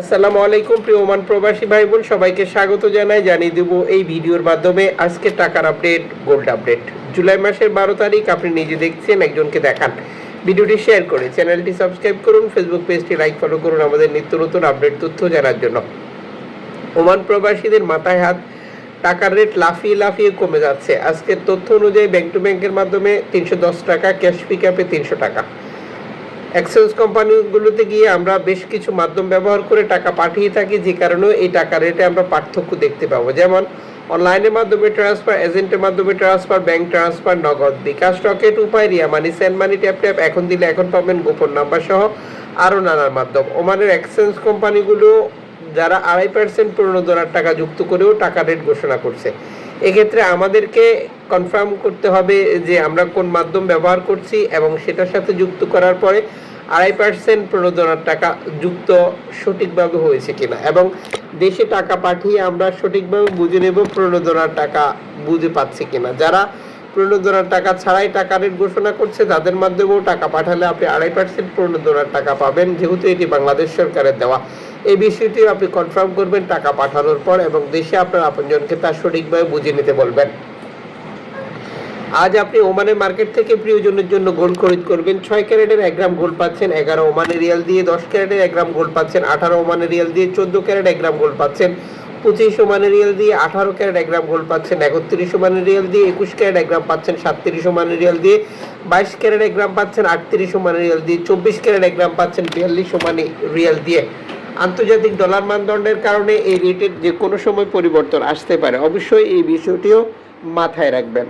আসসালামু আলাইকুম, প্রিয় ওমান প্রবাসী ভাই বোন সবাইকে স্বাগত জানাই। জানিয়ে দেব এই ভিডিওর মাধ্যমে আজকে টাকার আপডেট, গোল্ড আপডেট। জুলাই মাসের বারো তারিখ, আপনি নিজে দেখছেন, একজনকে দেখান। ভিডিওটি শেয়ার করে চ্যানেলটি সাবস্ক্রাইব করুন, ফেসবুক পেজটি লাইক ফলো করুন, আমাদের নিত্য নতুন আপডেট তথ্য জানার জন্য। ওমান প্রবাসীদের মাথায় হাত, টাকার রেট লাফিয়ে লাফিয়ে কমে যাচ্ছে। আজকের তথ্য অনুযায়ী ব্যাংক টু ব্যাংকের মাধ্যমে তিনশো দশ টাকা ক্যাশ পিক আপে তিনশো টাকা। এক্সচেঞ্জ কোম্পানিগুলোতে গিয়ে আমরা বেশ কিছু মাধ্যম ব্যবহার করে টাকা পাঠিয়ে থাকি, যে কারণে এই টাকা রেটে আমরা পার্থক্য দেখতে পাবো। যেমন অনলাইনের মাধ্যমে ট্রান্সফার এজেন্টের মাধ্যমে transfer bank transfer Nagad bKash Rocket Upay Ria money send money tap tap এখন দিলে এখন পাবেন গোপন নাম্বার সহ আরও নানান মাধ্যম। ওমানের এক্সচেঞ্জ কোম্পানিগুলো যারা আড়াই পার্সেন্ট পুরনো প্রণোদনার টাকা যুক্ত করেও টাকা রেট ঘোষণা করছে। এক্ষেত্রে আমাদেরকে কনফার্ম করতে হবে যে আমরা কোন মাধ্যম ব্যবহার করছি এবং সেটার সাথে যুক্ত করার পরে আড়াই পার্সেন্ট প্রণোদনার টাকা যুক্ত সঠিকভাবে হয়েছে কিনা এবং দেশে টাকা পাঠিয়ে আমরা সঠিকভাবে বুঝে নেব প্রণোদনার টাকা বুঝে পাচ্ছি কিনা। যারা প্রণোদনার টাকা ছাড়াই টাকা রেট ঘোষণা করছে, তাদের মাধ্যমেও টাকা পাঠালে আপনি আড়াই পার্সেন্ট প্রণোদনার টাকা পাবেন, যেহেতু এটি বাংলাদেশ সরকারের দেওয়া। এই বিষয়টি আপনি কনফার্ম করবেন, টাকা পাঠানোর পর এবং দেশে আপনার আপনজনকে তার সঠিকভাবে বুঝে নিতে বলবেন। আজ আপনি ওমানের মার্কেট থেকে প্রিয়জনের জন্য গোল্ড খরিদ করবেন। ছয় ক্যারেটের এক গ্রাম গোল্ড পাচ্ছেন, এগারো ওমানের রিয়াল দিয়ে, দশ ক্যারেটের এক গ্রাম গোল্ড পাচ্ছেন, আঠারো ওমানের রিয়াল দিয়ে, চোদ্দ ক্যারেট এক গ্রাম গোল্ড পাচ্ছেন, পঁচিশ ওমানের রিয়াল দিয়ে, আঠারো ক্যারেট এক গ্রাম গোল্ড পাচ্ছেন, একত্রিশ ওমানের রিয়াল দিয়ে, একুশ ক্যারেট এক গ্রাম পাচ্ছেন, সাতত্রিশ ওমানের রিয়াল দিয়ে, বাইশ ক্যারেট এক গ্রাম পাচ্ছেন, আটত্রিশ ওমানের রিয়াল দিয়ে, চব্বিশ ক্যারেট এক গ্রাম পাচ্ছেন, বিয়াল্লিশ ওমানি রিয়াল দিয়ে। আন্তর্জাতিক ডলার মানদণ্ডের কারণে এই রেটের যে কোনো সময় পরিবর্তন আসতে পারে। অবশ্যই এই বিষয়টিও মাথায় রাখবেন।